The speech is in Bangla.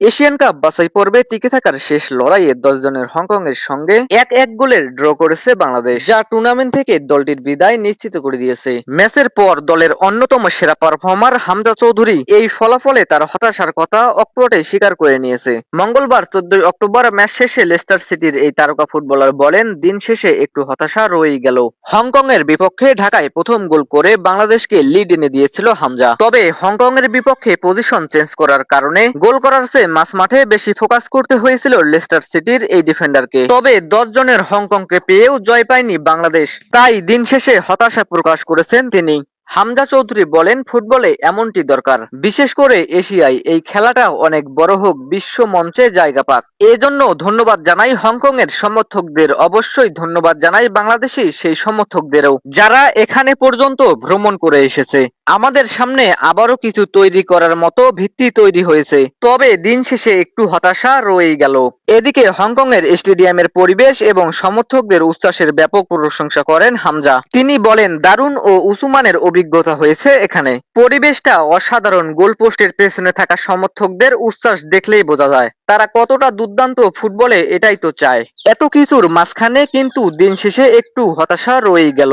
এশিয়ান কাপ বাছাই পর্বে টিকে থাকার শেষ লড়াইয়ে দশ জনের হংকং এর সঙ্গে এক এক গোলের ড্র করেছে বাংলাদেশ, যা টুর্নামেন্ট থেকে দলটির বিদায় নিশ্চিত করে দিয়েছে। ম্যাচের পর দলের অন্যতম সেরা পারফর্মার হামজা চৌধুরী এই ফলাফলে তার হতাশার কথা অক্টোটে স্বীকার করে নিয়েছে। মঙ্গলবার চোদ্দই অক্টোবর ম্যাচ শেষে লেস্টার সিটির এই তারকা ফুটবলার বলেন, দিন শেষে একটু হতাশা রয়েই গেল। হংকং এর বিপক্ষে ঢাকায় প্রথম গোল করে বাংলাদেশকে লিড এনে দিয়েছিল হামজা। তবে হংকং এর বিপক্ষে পজিশন চেঞ্জ করার কারণে গোল করার চেয়ে মাঝ মাঠে বেশি ফোকাস করতে হয়েছিল লেস্টার সিটির এই ডিফেন্ডারকে তবে দশ জনের হংকংকে পেয়েও জয় পায়নি বাংলাদেশ। তাই দিন শেষে হতাশা প্রকাশ করেছেন তিনি। হামজা চৌধুরী বলেন, ফুটবলে এমনটি দরকার। বিশেষ করে এশিয়ায় এই খেলাটা অনেক বড় হোক, বিশ্ব মঞ্চে জায়গা পাক। এজন্য ধন্যবাদ জানাই হংকং এর সমর্থকদের। অবশ্যই ধন্যবাদ জানাই বাংলাদেশি সেই সমর্থকদেরও, যারা এখানে পর্যন্ত ভ্রমণ করে এসেছে। আমাদের সামনে আবারও কিছু তৈরি করার মতো ভিত্তি তৈরি হয়েছে। তবে দিন শেষে একটু হতাশা রয়েই গেল। এদিকে হংকং এর স্টেডিয়ামের পরিবেশ এবং সমর্থকদের উচ্ছ্বাসের ব্যাপক প্রশংসা করেন হামজা। তিনি বলেন, দারুণ ও উসুমানের অভিজ্ঞতা হয়েছে এখানে। পরিবেশটা অসাধারণ। গোলপোস্টের পেছনে থাকা সমর্থকদের উচ্ছ্বাস দেখলেই বোঝা যায়। তারা কতটা দুর্দান্ত ফুটবলে এটাই তো চায়। এত কিছুর মাঝখানে কিন্তু দিন শেষে একটু হতাশা রয়েই গেল।